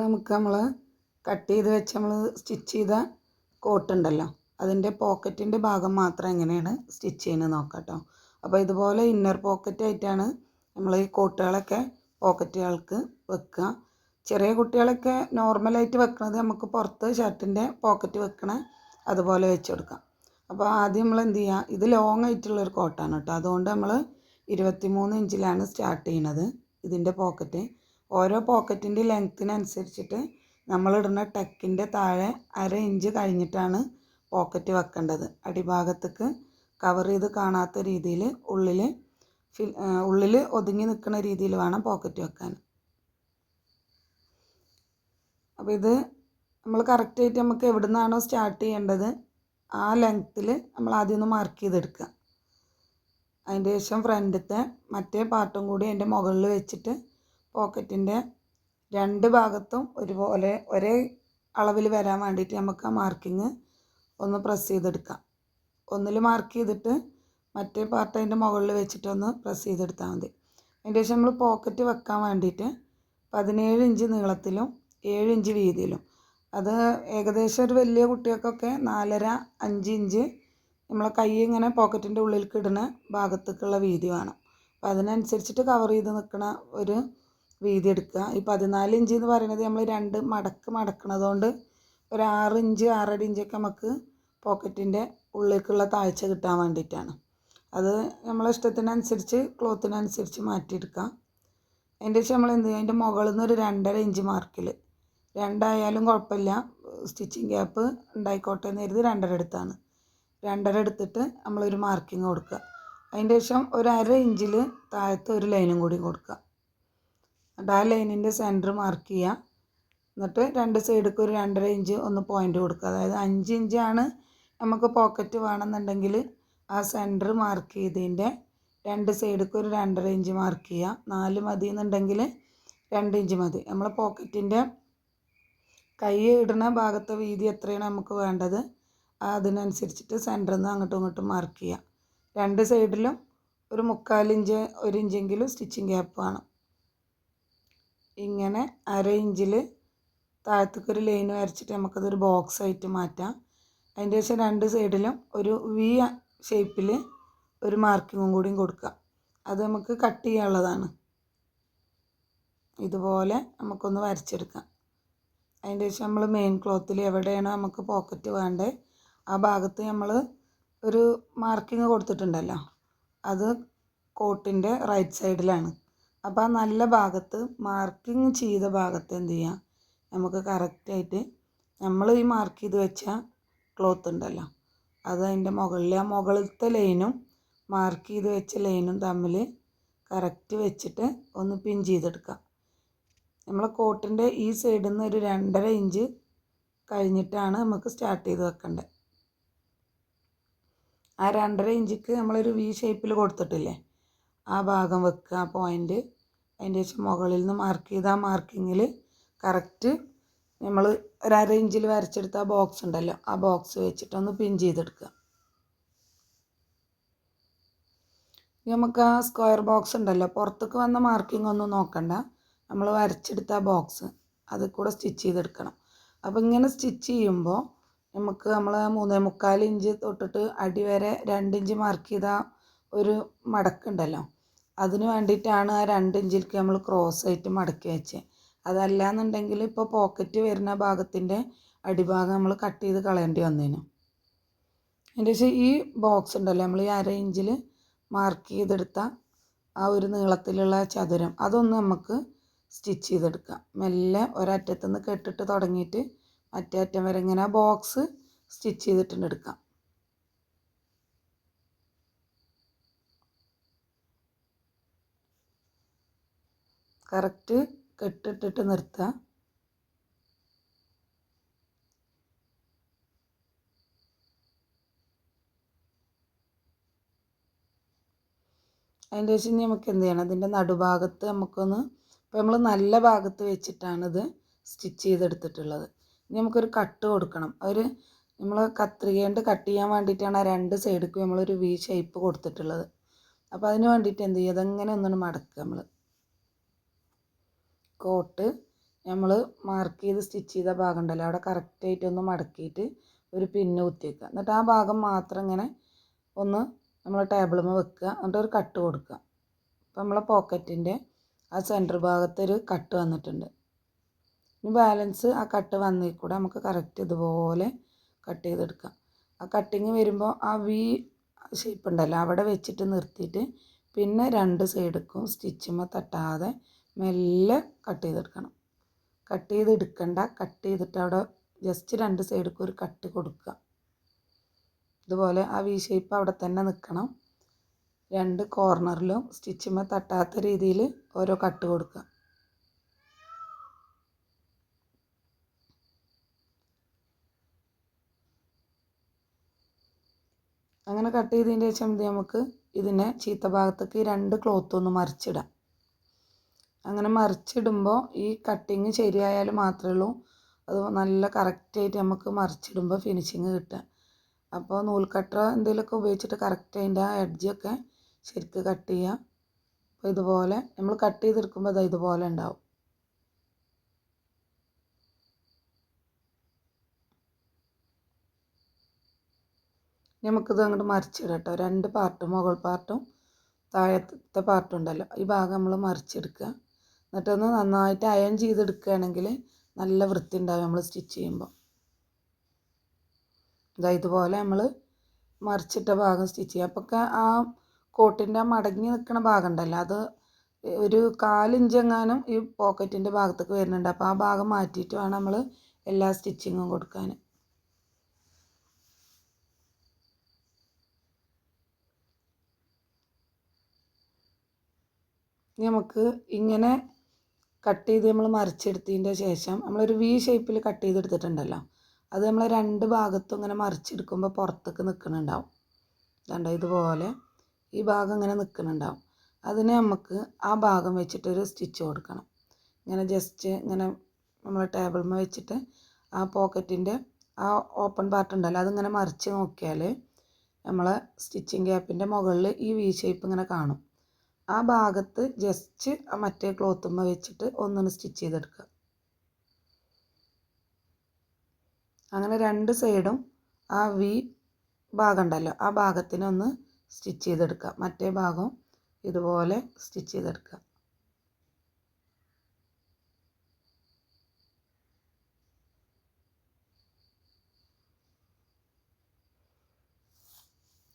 നമുക്ക് നമ്മൾ കട്ട് ചെയ്ത് വെച്ച് നമ്മൾ സ്റ്റിച്ച് ചെയ്ത കോട്ടുണ്ടല്ലോ അതിന്റെ പോക്കറ്റിന്റെ ഭാഗം മാത്രം എങ്ങനെയാണ് സ്റ്റിച്ച് ചെയ്യുന്നത് നോക്കാം കേട്ടോ അപ്പോൾ ഇതുപോലെ ഇന്നർ പോക്കറ്റ് ആയിട്ടാണ് നമ്മൾ ഈ കോട്ടുകളൊക്കെ പോക്കറ്റുകൾക്ക് വെക്കുക. ചെറിയ കുട്ടികളൊക്കെ നോർമലായിട്ട് വെക്കുന്നത് നമുക്ക് പുറത്ത് ഷർട്ടിന്റെ പോക്കറ്റ് വെക്കണ അതുപോലെ വെച്ച് കൊടുക്കാം. അപ്പോൾ ആദ്യം നമ്മൾ എന്ത് ചെയ്യുക ഇത് ലോങ് ആയിട്ടുള്ളൊരു കോട്ടാണ് കേട്ടോ അതുകൊണ്ട് നമ്മൾ ഇരുപത്തിമൂന്ന് ഇഞ്ചിലാണ് സ്റ്റാർട്ട് ചെയ്യണത് ഇതിന്റെ പോക്കറ്റ് ഓരോ പോക്കറ്റിന്റെ ലെങ്ത്തിനനുസരിച്ചിട്ട് നമ്മളിടുന്ന ടെക്കിന്റെ താഴെ അര ഇഞ്ച് കഴിഞ്ഞിട്ടാണ് പോക്കറ്റ് വെക്കേണ്ടത്. അടിഭാഗത്തേക്ക് കവർ ചെയ്ത് കാണാത്ത രീതിയിൽ ഉള്ളിൽ ഫിൽ ഉള്ളിൽ ഒതുങ്ങി നിൽക്കുന്ന രീതിയിൽ വേണം പോക്കറ്റ് വെക്കാൻ. അപ്പോൾ ഇത് നമ്മൾ കറക്റ്റായിട്ട് നമുക്ക് എവിടെ നിന്നാണോ സ്റ്റാർട്ട് ചെയ്യേണ്ടത് ആ ലെങ്ത്തിൽ നമ്മൾ ആദ്യം ഒന്ന് മാർക്ക് ചെയ്തെടുക്കുക. അതിന്റെ ശേഷം ഫ്രണ്ടിലത്തെ മറ്റേ പാർട്ടും കൂടി അതിന്റെ മുകളിൽ വെച്ചിട്ട് പോക്കറ്റിന്റെ രണ്ട് ഭാഗത്തും ഒരുപോലെ ഒരേ അളവിൽ വരാൻ വേണ്ടിയിട്ട് നമുക്ക് ആ മാർക്കിങ് ഒന്ന് പ്രസ് ചെയ്തെടുക്കാം. ഒന്നിൽ മാർക്ക് ചെയ്തിട്ട് മറ്റേ പാർട്ട് അതിന്റെ മുകളിൽ വെച്ചിട്ടൊന്ന് പ്രസ് ചെയ്തെടുത്താൽ മതി. അതിന്റെ ശേഷം നമ്മൾ പോക്കറ്റ് വെക്കാൻ വേണ്ടിയിട്ട് പതിനേഴ് ഇഞ്ച് നീളത്തിലും ഏഴ് ഇഞ്ച് വീതിയിലും. അത് ഏകദേശം ഒരു വലിയ കുട്ടികൾക്കൊക്കെ നാലര അഞ്ച് ഇഞ്ച് നമ്മളെ കൈ ഇങ്ങനെ പോക്കറ്റിന്റെ ഉള്ളിലേക്ക് ഇടുന്ന ഭാഗത്തേക്കുള്ള വീതി വേണം. അപ്പം അതിനനുസരിച്ചിട്ട് കവർ ചെയ്ത് നിൽക്കുന്ന ഒരു വീതി എടുക്കുക. ഈ പതിനാല് ഇഞ്ച് എന്ന് പറയുന്നത് നമ്മൾ രണ്ട് മടക്ക് മടക്കണതുകൊണ്ട് ഒരു ആറ് ഇഞ്ച് ആറര ഇഞ്ചൊക്കെ നമുക്ക് പോക്കറ്റിന്റെ ഉള്ളിലേക്കുള്ള താഴ്ച കിട്ടാൻ വേണ്ടിയിട്ടാണ്. അത് നമ്മളെ ഇഷ്ടത്തിനനുസരിച്ച് ക്ലോത്തിനനുസരിച്ച് മാറ്റിയെടുക്കാം. അതിന്റെ വെച്ച് നമ്മൾ എന്ത് അതിന്റെ മുകളിൽ നിന്ന് ഒരു രണ്ടര ഇഞ്ച് മാർക്കിൽ. രണ്ടായാലും കുഴപ്പമില്ല. സ്റ്റിച്ചിങ് ഗ്യാപ്പ് ഉണ്ടായിക്കോട്ടെ എന്ന് കരുതി രണ്ടര എടുത്താണ്. രണ്ടര എടുത്തിട്ട് നമ്മളൊരു മാർക്കിങ് കൊടുക്കുക. അതിന്റെ ശേഷം ഒരു അര ഇഞ്ചിൽ താഴത്ത് ഒരു ലൈനും കൂടി കൊടുക്കുക. എന്നിട്ട് ആ ലൈനിന്റെ സെന്റർ മാർക്ക് ചെയ്യുക. എന്നിട്ട് രണ്ട് സൈഡിലേക്ക് ഒരു രണ്ടര ഇഞ്ച് ഒന്ന് പോയിന്റ് കൊടുക്കുക. അതായത് അഞ്ച് ഇഞ്ചാണ് നമുക്ക് പോക്കറ്റ് വേണമെന്നുണ്ടെങ്കിൽ ആ സെന്റർ മാർക്ക് ചെയ്തതിന്റെ രണ്ട് സൈഡിലേക്ക് ഒരു രണ്ടര ഇഞ്ച് മാർക്ക് ചെയ്യുക. നാല് മതി എന്നുണ്ടെങ്കിൽ രണ്ട് ഇഞ്ച് മതി. നമ്മളെ പോക്കറ്റിന്റെ കൈ ഇടുന്ന ഭാഗത്തെ വീതി എത്രയാണ് നമുക്ക് വേണ്ടത്? അതിനനുസരിച്ചിട്ട് സെന്ററിൽ നിന്ന് അങ്ങോട്ടും ഇങ്ങോട്ടും മാർക്ക് ചെയ്യുക. രണ്ട് സൈഡിലും ഒരു മുക്കാലിഞ്ച് ഒരു ഇഞ്ചെങ്കിലും സ്റ്റിച്ചിങ് ഗ്യാപ്പ് വേണം. ഇങ്ങനെ അര ഇഞ്ചിൽ താഴത്തേക്ക് ഒരു ലൈൻ വരച്ചിട്ട് നമുക്കതൊരു ബോക്സ് ആയിട്ട് മാറ്റാം. അതിന്റെ ശേഷം രണ്ട് സൈഡിലും ഒരു വി ഷേപ്പിൽ ഒരു മാർക്കിങ്ങും കൂടിയും കൊടുക്കാം. അത് നമുക്ക് കട്ട് ചെയ്യാനുള്ളതാണ്. ഇതുപോലെ നമുക്കൊന്ന് വരച്ചെടുക്കാം. അതിന്റെ ശേഷം നമ്മൾ മെയിൻ ക്ലോത്തിൽ എവിടെയാണോ നമുക്ക് പോക്കറ്റ് വേണ്ടത് ആ ഭാഗത്ത് നമ്മൾ ഒരു മാർക്കിങ് കൊടുത്തിട്ടുണ്ടല്ലോ. അത് കോട്ടിന്റെ റൈറ്റ് സൈഡിലാണ് അപ്പോൾ ആ നല്ല ഭാഗത്ത് മാർക്കിങ് ചെയ്ത ഭാഗത്ത് എന്ത് ചെയ്യാം? നമുക്ക് കറക്റ്റായിട്ട് നമ്മൾ ഈ മാർക്ക് ചെയ്ത് വെച്ച ക്ലോത്ത് ഉണ്ടല്ലോ. അത് അതിന്റെ മുകളിൽ ആ മുകളിലത്തെ ലൈനും മാർക്ക് ചെയ്ത് വെച്ച ലൈനും തമ്മിൽ കറക്റ്റ് വെച്ചിട്ട് ഒന്ന് പിൻ ചെയ്തെടുക്കാം. നമ്മൾ കോട്ടിന്റെ ഈ സൈഡിൽ നിന്ന് ഒരു രണ്ടര ഇഞ്ച് കഴിഞ്ഞിട്ടാണ് നമുക്ക് സ്റ്റാർട്ട് ചെയ്ത് വെക്കേണ്ടത് ആ രണ്ടര ഇഞ്ചിക്ക് നമ്മളൊരു വി ഷേപ്പിൽ കൊടുത്തിട്ടില്ലേ? ആ ഭാഗം വെക്കുക ആ പോയിന്റ് അതിന്റെ മുകളിൽ നിന്ന് മാർക്ക് ചെയ്ത ആ മാർക്കിങ്ങിൽ കറക്റ്റ് നമ്മൾ ഒരു അര ഇഞ്ചിൽ വരച്ചെടുത്ത ആ ബോക്സ് ഉണ്ടല്ലോ ആ ബോക്സ് വെച്ചിട്ടൊന്ന് പിൻ ചെയ്തെടുക്കുക. നമുക്ക് ആ സ്ക്വയർ ബോക്സ് ഉണ്ടല്ലോ പുറത്തേക്ക് വന്ന മാർക്കിംഗ് ഒന്നും നോക്കണ്ട. നമ്മൾ വരച്ചെടുത്ത ആ ബോക്സ് അതിൽ കൂടെ സ്റ്റിച്ച് ചെയ്തെടുക്കണം. അപ്പോൾ ഇങ്ങനെ സ്റ്റിച്ച് ചെയ്യുമ്പോൾ നമുക്ക് നമ്മൾ മൂന്നേ മുക്കാൽ ഇഞ്ച് തൊട്ടിട്ട് അടി വരെ ഇഞ്ച് മാർക്ക് ചെയ്ത ഒരു മടക്കുണ്ടല്ലോ അതിന് വേണ്ടിയിട്ടാണ് ആ രണ്ട് ഇഞ്ചിലേക്ക് നമ്മൾ ക്രോസ് ആയിട്ട് മടക്കി വെച്ചത് അതല്ല എന്നുണ്ടെങ്കിൽ ഇപ്പോൾ പോക്കറ്റ് വരുന്ന ഭാഗത്തിന്റെ അടിഭാഗം നമ്മൾ കട്ട് ചെയ്ത് കളയേണ്ടി വന്നേനു. എന്റെ ശേഷം ഈ ബോക്സ് ഉണ്ടല്ലോ നമ്മൾ ഈ അര ഇഞ്ചിൽ മാർക്ക് ചെയ്തെടുത്ത ആ ഒരു നീളത്തിലുള്ള ചതുരം അതൊന്ന് നമുക്ക് സ്റ്റിച്ച് ചെയ്തെടുക്കാം. മെല്ലെ ഒരറ്റത്തുനിന്ന് കെട്ടിട്ട് തുടങ്ങിയിട്ട് മറ്റേ അറ്റം വരെ ഇങ്ങനെ ബോക്സ് സ്റ്റിച്ച് ചെയ്തിട്ടുണ്ട് എടുക്കാം. കറക്റ്റ് കെട്ടിട്ടിട്ട് നിർത്തുക അതിന്റെ ശേഷം നമുക്ക് എന്ത് ചെയ്യണം? അതിന്റെ നടുഭാഗത്ത് നമുക്കൊന്ന് ഇപ്പോൾ നമ്മൾ നല്ല ഭാഗത്ത് വെച്ചിട്ടാണിത് സ്റ്റിച്ച് ചെയ്തെടുത്തിട്ടുള്ളത്. ഇനി നമുക്കൊരു കട്ട് കൊടുക്കണം. ഒരു നമ്മൾ കത്രിക കൊണ്ട് കട്ട് ചെയ്യാൻ വേണ്ടിയിട്ടാണ് ആ രണ്ട് സൈഡിലേക്ക് നമ്മളൊരു വി ഷേപ്പ് കൊടുത്തിട്ടുള്ളത്. അപ്പോൾ അതിന് വേണ്ടിയിട്ട് എന്ത് ചെയ്യുക? അതങ്ങനെ ഒന്നും മടക്കുക നമ്മൾ. കോട്ട് നമ്മൾ മാർക്ക് ചെയ്ത് സ്റ്റിച്ച് ചെയ്ത ഭാഗം ഉണ്ടല്ലോ അവിടെ കറക്റ്റായിട്ട് ഒന്ന് മടക്കിയിട്ട് ഒരു പിന്ന് കുത്തിവെക്കുക. എന്നിട്ട് ആ ഭാഗം മാത്രം ഇങ്ങനെ ഒന്ന് നമ്മൾ ടേബിളുമ്മ വെക്കുക. എന്നിട്ട് ഒരു കട്ട് കൊടുക്കുക. അപ്പോൾ നമ്മളെ പോക്കറ്റിന്റെ ആ സെന്റർ ഭാഗത്തൊരു കട്ട് വന്നിട്ടുണ്ട്. ഇനി ബാലൻസ് ആ കട്ട് വന്നതിൽ കൂടെ നമുക്ക് കറക്റ്റ് ഇതുപോലെ കട്ട് ചെയ്തെടുക്കാം. ആ കട്ടിങ് വരുമ്പോൾ ആ വി ഷേപ്പ് ഉണ്ടല്ലോ. അവിടെ വെച്ചിട്ട് നിർത്തിയിട്ട് പിന്നെ രണ്ട് സൈഡിക്കും സ്റ്റിച്ചുമ്മ തട്ടാതെ മെല്ലെ കട്ട് ചെയ്തെടുക്കണം. കട്ട് ചെയ്ത് എടുക്കണ്ട കട്ട് ചെയ്തിട്ട് അവിടെ ജസ്റ്റ് രണ്ട് സൈഡിക്കും ഒരു കട്ട് കൊടുക്കുക. ഇതുപോലെ ആ വി ഷേപ്പ് അവിടെ തന്നെ നിൽക്കണം രണ്ട് കോർണറിലും സ്റ്റിച്ചുമ്മ തട്ടാത്ത രീതിയിൽ ഓരോ കട്ട് കൊടുക്കുക. അങ്ങനെ കട്ട് ചെയ്തതിന്റെ ശേഷം നമുക്ക്? ഇതിനെ ചീത്ത ഭാഗത്തേക്ക് രണ്ട് ക്ലോത്ത് ഒന്ന് മറിച്ചിടാം. അങ്ങനെ മറിച്ചിടുമ്പോൾ ഈ കട്ടിങ് ശരിയായാൽ മാത്രമേ ഉള്ളൂ. അത് നല്ല കറക്റ്റായിട്ട് നമുക്ക് മറിച്ചിടുമ്പോൾ ഫിനിഷിങ് കിട്ടുക. അപ്പോൾ നൂൽക്കട്ട എന്തെങ്കിലുമൊക്കെ ഉപയോഗിച്ചിട്ട് കറക്റ്റ് അതിന്റെ ആ എഡ്ജൊക്കെ ശരിക്ക് കട്ട് ചെയ്യുക. അപ്പോൾ ഇതുപോലെ നമ്മൾ കട്ട് ചെയ്തെടുക്കുമ്പോൾ അത് ഇതുപോലെ ഉണ്ടാവും. നമുക്കിത് അങ്ങോട്ട് മറിച്ചിടാം കേട്ടോ. രണ്ട് പാർട്ടും മുകൾ പാർട്ടും താഴത്തെ പാർട്ടും ഉണ്ടല്ലോ. ഈ ഭാഗം നമ്മൾ മറിച്ചെടുക്കുക. എന്നിട്ടൊന്ന് നന്നായിട്ട് അയൺ ചെയ്തെടുക്കുകയാണെങ്കിൽ നല്ല വൃത്തി ഉണ്ടാവും നമ്മൾ സ്റ്റിച്ച് ചെയ്യുമ്പോൾ. ഇതാ ഇതുപോലെ നമ്മൾ മറിച്ചിട്ട ഭാഗം സ്റ്റിച്ച് ചെയ്യുക. അപ്പോൾ ആ കോട്ടിന്റെ മടങ്ങി നിൽക്കുന്ന ഭാഗം ഉണ്ടല്ലോ അത് ഒരു കാലിഞ്ചെങ്ങാനും ഈ പോക്കറ്റിന്റെ ഭാഗത്തേക്ക് വരുന്നുണ്ട്. അപ്പോൾ ആ ഭാഗം മാറ്റിയിട്ട് വേണം നമ്മൾ എല്ലാ സ്റ്റിച്ചിങ്ങും കൊടുക്കാൻ. നമുക്ക് ഇങ്ങനെ കട്ട് ചെയ്ത് നമ്മൾ മറിച്ചെടുത്തതിന്റെ ശേഷം നമ്മളൊരു വി ഷേപ്പിൽ കട്ട് ചെയ്തെടുത്തിട്ടുണ്ടല്ലോ. അത് നമ്മൾ രണ്ട് ഭാഗത്തും ഇങ്ങനെ മറിച്ചെടുക്കുമ്പോൾ പുറത്തേക്ക് നിൽക്കുന്നുണ്ടാവും കണ്ടോ? ഇതുപോലെ ഈ ഭാഗം ഇങ്ങനെ നിൽക്കുന്നുണ്ടാവും അതിനെ നമുക്ക് ആ ഭാഗം വെച്ചിട്ടൊരു സ്റ്റിച്ച് കൊടുക്കണം. ഇങ്ങനെ ജസ്റ്റ് ഇങ്ങനെ നമ്മൾ ടേബിൾമ വെച്ചിട്ട് ആ പോക്കറ്റിന്റെ ആ ഓപ്പൺ പാർട്ട് ഉണ്ടല്ലോ അതിങ്ങനെ മറിച്ച് നോക്കിയാൽ നമ്മൾ സ്റ്റിച്ചിങ് ഗ്യാപ്പിന്റെ മുകളിൽ ഈ വി ഷേപ്പ് ഇങ്ങനെ കാണും. ആ ഭാഗത്ത് ജസ്റ്റ് മറ്റേ ക്ലോത്തുമ്മ വെച്ചിട്ട് ഒന്നൊന്ന് സ്റ്റിച്ച് ചെയ്തെടുക്കുക. അങ്ങനെ രണ്ട് സൈഡും ആ വി ഭാഗം ഉണ്ടല്ലോ ആ ഭാഗത്തിനൊന്ന് സ്റ്റിച്ച് ചെയ്തെടുക്കുക. മറ്റേ ഭാഗം ഇതുപോലെ സ്റ്റിച്ച് ചെയ്തെടുക്കുക.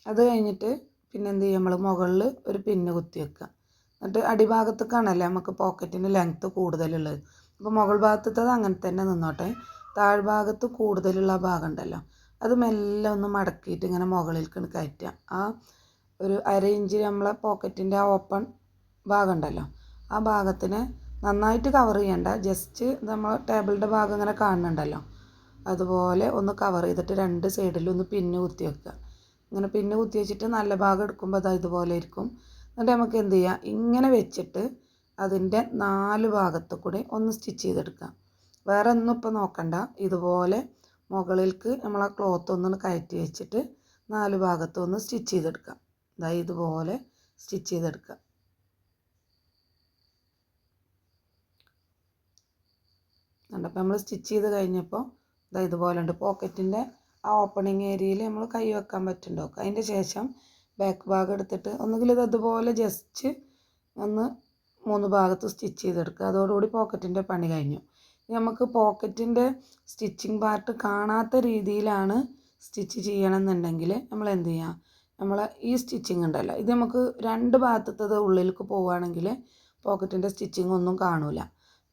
അത് കഴിഞ്ഞിട്ട് പിന്നെ എന്ത് ചെയ്യും നമ്മൾ മുകളിൽ ഒരു പിന്ന് കുത്തി വെക്കുക എന്നിട്ട് അടിഭാഗത്തേക്കാണല്ലേ നമുക്ക് പോക്കറ്റിന് ലെങ്ത്ത് കൂടുതലുള്ളത്. അപ്പോൾ മുകൾ ഭാഗത്തത് അങ്ങനെ തന്നെ നിന്നോട്ടെ. താഴ്ഭാഗത്ത് കൂടുതലുള്ള ഭാഗം ഉണ്ടല്ലോ. അത് മെല്ലെ ഒന്ന് മടക്കിയിട്ട് ഇങ്ങനെ മുകളിലേക്ക് കയറ്റുക ആ ഒരു അര ഇഞ്ച് നമ്മളെ പോക്കറ്റിന്റെ ആ ഓപ്പൺ ഭാഗം ഉണ്ടല്ലോ. ആ ഭാഗത്തിന് നന്നായിട്ട് കവർ ചെയ്യണ്ട. ജസ്റ്റ് നമ്മൾ ടേബിളിന്റെ ഭാഗം ഇങ്ങനെ കാണുന്നുണ്ടല്ലോ. അതുപോലെ ഒന്ന് കവർ ചെയ്തിട്ട് രണ്ട് സൈഡിലും ഒന്ന് പിന്ന് കുത്തി വെക്കുക ഇങ്ങനെ പിന്നെ കുത്തി വെച്ചിട്ട് നല്ല ഭാഗം എടുക്കുമ്പോൾ അത് ഇതുപോലെ ഇരിക്കും. എന്നിട്ട് നമുക്ക് എന്ത് ചെയ്യാം? ഇങ്ങനെ വെച്ചിട്ട് അതിന്റെ നാല് ഭാഗത്തു കൂടെ ഒന്ന് സ്റ്റിച്ച് ചെയ്തെടുക്കാം. വേറെ ഒന്നും ഇപ്പോൾ നോക്കണ്ട. ഇതുപോലെ മുകളിലേക്ക് നമ്മൾ ആ ക്ലോത്ത് ഒന്ന് കയറ്റി വെച്ചിട്ട് നാല് ഭാഗത്തും ഒന്ന് സ്റ്റിച്ച് ചെയ്തെടുക്കാം. ഇതാ ഇതുപോലെ സ്റ്റിച്ച് ചെയ്തെടുക്കാം. കണ്ടപ്പോൾ നമ്മൾ സ്റ്റിച്ച് ചെയ്ത് കഴിഞ്ഞപ്പോൾ ഇതാ ഇതുപോലെ ഉണ്ട് പോക്കറ്റിന്റെ ആ ഓപ്പണിങ് ഏരിയയിൽ നമ്മൾ കൈ വെക്കാൻ പറ്റുന്നുണ്ടോ. അതിന്റെ ശേഷം ബാക്ക് ഭാഗം എടുത്തിട്ട് ഒന്നുകിൽ ഇത് അതുപോലെ ജസ്റ്റ് ഒന്ന് മൂന്ന് ഭാഗത്ത് സ്റ്റിച്ച് ചെയ്തെടുക്കുക. അതോടുകൂടി പോക്കറ്റിന്റെ പണി കഴിഞ്ഞു. നമുക്ക് പോക്കറ്റിന്റെ സ്റ്റിച്ചിങ് പാർട്ട് കാണാത്ത രീതിയിലാണ് സ്റ്റിച്ച് ചെയ്യണമെന്നുണ്ടെങ്കിൽ നമ്മൾ എന്ത് ചെയ്യുക നമ്മൾ ഈ സ്റ്റിച്ചിങ് ഉണ്ടല്ലോ ഇത് നമുക്ക് രണ്ട് ഭാഗത്തത് ഉള്ളിലേക്ക് പോവുകയാണെങ്കിൽ പോക്കറ്റിന്റെ സ്റ്റിച്ചിങ് ഒന്നും കാണില്ല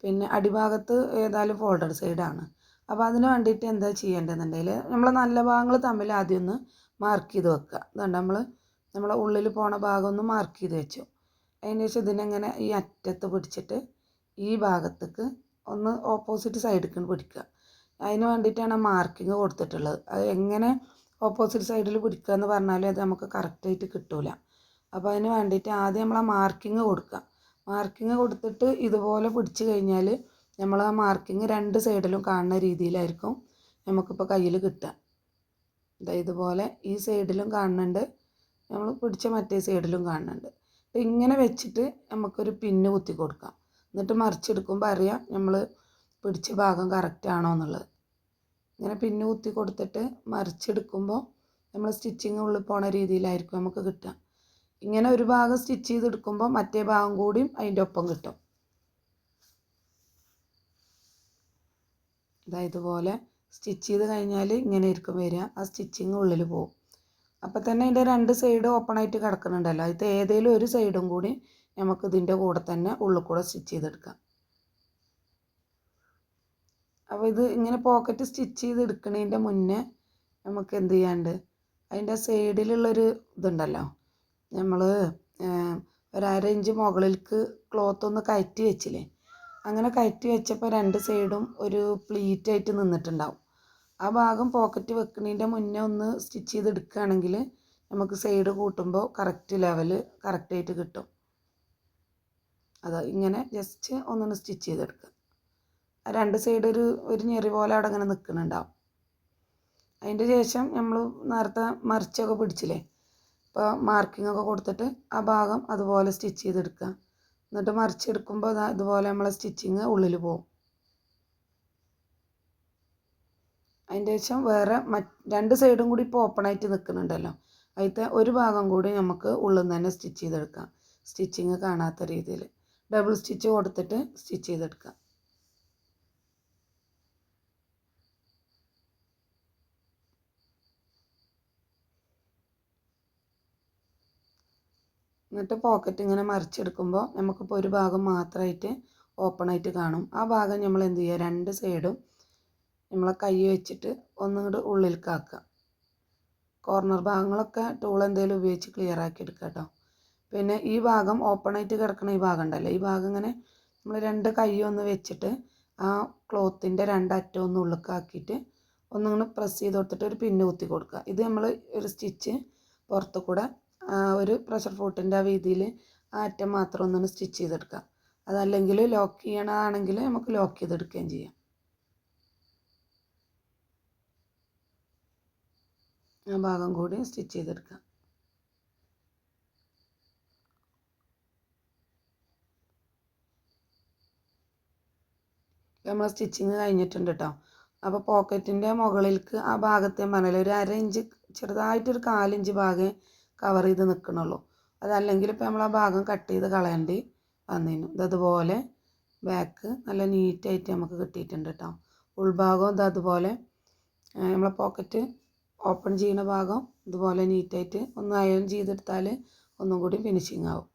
പിന്നെ അടിഭാഗത്ത് ഏതായാലും ഫോൾഡർ സൈഡാണ് അപ്പോൾ അതിന് വേണ്ടിയിട്ട് എന്താ ചെയ്യേണ്ടതെന്നുണ്ടെങ്കിൽ നമ്മൾ നല്ല ഭാഗങ്ങൾ തമ്മിൽ ആദ്യം ഒന്ന് മാർക്ക് ചെയ്ത് വെക്കുക. അതുകൊണ്ട് നമ്മൾ നമ്മളെ ഉള്ളിൽ പോണ ഭാഗം ഒന്ന് മാർക്ക് ചെയ്ത് വെച്ചു. അതിന് ശേഷം ഇതിനെങ്ങനെ ഈ അറ്റത്ത് പിടിച്ചിട്ട് ഈ ഭാഗത്തേക്ക് ഒന്ന് ഓപ്പോസിറ്റ് സൈഡിലേക്ക് പിടിക്കുക. അതിന് വേണ്ടിയിട്ടാണ് മാർക്കിങ് കൊടുത്തിട്ടുള്ളത്. അത് എങ്ങനെ ഓപ്പോസിറ്റ് സൈഡിൽ പിടിക്കുക എന്ന് പറഞ്ഞാലേ അത് നമുക്ക് കറക്റ്റായിട്ട് കിട്ടില്ല അപ്പോൾ അതിന് വേണ്ടിയിട്ട് ആദ്യം നമ്മൾ ആ മാർക്കിങ് കൊടുക്കുക. മാർക്കിങ് കൊടുത്തിട്ട് ഇതുപോലെ പിടിച്ച് കഴിഞ്ഞാൽ നമ്മൾ ആ മാർക്കിങ് രണ്ട് സൈഡിലും കാണുന്ന രീതിയിലായിരിക്കും നമുക്കിപ്പോൾ കയ്യിൽ കിട്ടുക. ഇതാ ഇതുപോലെ ഈ സൈഡിലും കാണുന്നുണ്ട്. നമ്മൾ പിടിച്ച മറ്റേ സൈഡിലും കാണുന്നുണ്ട്. അപ്പോൾ ഇങ്ങനെ വെച്ചിട്ട് നമുക്കൊരു പിന്ന് കുത്തി കൊടുക്കാം. എന്നിട്ട് മറിച്ചെടുക്കുമ്പോൾ അറിയാം നമ്മൾ പിടിച്ച ഭാഗം കറക്റ്റ് ആണോ എന്നുള്ളത്. ഇങ്ങനെ പിന്ന് കുത്തി കൊടുത്തിട്ട് മറിച്ചെടുക്കുമ്പോൾ നമ്മൾ സ്റ്റിച്ചിങ് ഉള്ളിൽ പോണ രീതിയിലായിരിക്കും നമുക്ക് കിട്ടുക. ഇങ്ങനെ ഒരു ഭാഗം സ്റ്റിച്ച് ചെയ്തെടുക്കുമ്പോൾ മറ്റേ ഭാഗം കൂടിയും അതിന്റെ ഒപ്പം കിട്ടും. ഇതുപോലെ സ്റ്റിച്ച് ചെയ്ത് കഴിഞ്ഞാൽ ഇങ്ങനെ ആയിരിക്കും വരിക. ആ സ്റ്റിച്ചിങ് ഉള്ളിൽ പോകും അപ്പം തന്നെ ഇതിന്റെ രണ്ട് സൈഡ് ഓപ്പൺ ആയിട്ട് കിടക്കുന്നുണ്ടല്ലോ. ഇത് ഏതെങ്കിലും ഒരു സൈഡും കൂടി നമുക്ക് ഇതിന്റെ കൂടെ തന്നെ ഉള്ളിൽ കൂടെ സ്റ്റിച്ച് ചെയ്തെടുക്കാം. അപ്പോൾ ഇത് ഇങ്ങനെ പോക്കറ്റ് സ്റ്റിച്ച് ചെയ്ത് എടുക്കുന്നതിന്റെ മുന്നേ നമുക്ക് എന്ത് ചെയ്യാണ്ട് അതിന്റെ സൈഡിലുള്ളൊരു ഇതുണ്ടല്ലോ. നമ്മൾ ഒരു അര ഇഞ്ച് മുകളിലേക്ക് ക്ലോത്ത് ഒന്ന് കയറ്റി വെച്ചില്ലേ? അങ്ങനെ കയറ്റി വെച്ചപ്പോൾ രണ്ട് സൈഡും ഒരു പ്ലീറ്റ് ആയിട്ട് നിന്നിട്ടുണ്ടാവും. ആ ഭാഗം പോക്കറ്റ് വെക്കുന്നതിന്റെ മുന്നേ ഒന്ന് സ്റ്റിച്ച് ചെയ്ത് എടുക്കുകയാണെങ്കിൽ നമുക്ക് സൈഡ് കൂട്ടുമ്പോൾ കറക്റ്റ് ലെവൽ കറക്റ്റായിട്ട് കിട്ടും. അത് ഇങ്ങനെ ജസ്റ്റ് ഒന്നൊന്ന് സ്റ്റിച്ച് ചെയ്തെടുക്കുക. ആ രണ്ട് സൈഡ് ഒരു ഒരു ഞെറി പോലെ അവിടെ അങ്ങനെ നിൽക്കുന്നുണ്ടാവും അതിന്റെ ശേഷം നമ്മൾ നേരത്തെ മറിച്ചൊക്കെ പിടിച്ചില്ലേ? അപ്പോൾ മാർക്കിംഗ് ഒക്കെ കൊടുത്തിട്ട് ആ ഭാഗം അതുപോലെ സ്റ്റിച്ച് ചെയ്തെടുക്കുക. എന്നിട്ട് മറിച്ചെടുക്കുമ്പോൾ ഇതുപോലെ നമ്മളെ സ്റ്റിച്ചിങ് ഉള്ളിൽ പോകും അതിന്റെ ശേഷം വേറെ രണ്ട് സൈഡും കൂടി ഇപ്പോൾ ഓപ്പണായിട്ട് നിൽക്കുന്നുണ്ടല്ലോ അതിലത്തെ ഒരു ഭാഗം കൂടി നമുക്ക് ഉള്ളിൽ തന്നെ സ്റ്റിച്ച് ചെയ്തെടുക്കാം. സ്റ്റിച്ചിങ് കാണാത്ത രീതിയിൽ ഡബിൾ സ്റ്റിച്ച് കൊടുത്തിട്ട് സ്റ്റിച്ച് ചെയ്തെടുക്കാം. എന്നിട്ട് പോക്കറ്റ് ഇങ്ങനെ മറിച്ചെടുക്കുമ്പോൾ നമുക്കിപ്പോൾ ഒരു ഭാഗം മാത്രമായിട്ട് ഓപ്പൺ ആയിട്ട് കാണും. ആ ഭാഗം നമ്മൾ എന്ത് ചെയ്യുക രണ്ട് സൈഡും നമ്മളെ കൈ വെച്ചിട്ട് ഒന്നും കൂടെ ഉള്ളിലേക്ക് ആക്കുക കോർണർ ഭാഗങ്ങളൊക്കെ ടൂൾ എന്തെങ്കിലും ഉപയോഗിച്ച് ക്ലിയർ ആക്കി എടുക്കുക കേട്ടോ പിന്നെ ഈ ഭാഗം ഓപ്പൺ ആയിട്ട് കിടക്കുന്ന ഈ ഭാഗം ഉണ്ടല്ലോ ഈ ഭാഗം ഇങ്ങനെ നമ്മൾ രണ്ട് കൈയും ഒന്ന് വെച്ചിട്ട് ആ ക്ലോത്തിന്റെ രണ്ടറ്റം ഒന്ന് ഉള്ളിക്കാക്കിയിട്ട് ഒന്നിങ്ങനെ പ്രസ് ചെയ്ത് കൊടുത്തിട്ട് ഒരു പിന്ന് കുത്തി കൊടുക്കുക ഇത് നമ്മൾ ഒരു സ്റ്റിച്ച് പുറത്തു കൂടെ ഒരു പ്രഷർ ഫോട്ടിന്റെ ആ വീതിയിൽ ആ അറ്റം മാത്രം ഒന്നാണ് സ്റ്റിച്ച് ചെയ്തെടുക്കുക അതല്ലെങ്കിൽ ലോക്ക് ചെയ്യണതാണെങ്കിൽ നമുക്ക് ലോക്ക് ചെയ്തെടുക്കുകയും ചെയ്യാം. ആ ഭാഗം കൂടി സ്റ്റിച്ച് ചെയ്തെടുക്കാം. നമ്മൾ സ്റ്റിച്ചിങ് കഴിഞ്ഞിട്ടുണ്ട് കേട്ടോ അപ്പോൾ പോക്കറ്റിന്റെ മുകളിലേക്ക് ആ ഭാഗത്തെ പറഞ്ഞില്ല ഒരു അര ഇഞ്ച് ചെറുതായിട്ടൊരു കാലിഞ്ച് ഭാഗമേ കവർ ചെയ്ത് നിൽക്കണുള്ളൂ അതല്ലെങ്കിൽ ഇപ്പോൾ നമ്മൾ ആ ഭാഗം കട്ട് ചെയ്ത് കളയേണ്ടി വന്നിരുന്നു ഇതതുപോലെ ബാക്ക് നല്ല നീറ്റായിട്ട് നമുക്ക് കിട്ടിയിട്ടുണ്ട് കേട്ടോ ഉൾഭാഗവും ഇത് അതുപോലെ നമ്മളെ പോക്കറ്റ് ഓപ്പൺ ചെയ്യുന്ന ഭാഗം ഇതുപോലെ നീറ്റായിട്ട് ഒന്ന് അയൺ ചെയ്തെടുത്താൽ ഒന്നും കൂടി ഫിനിഷിങ് ആവും.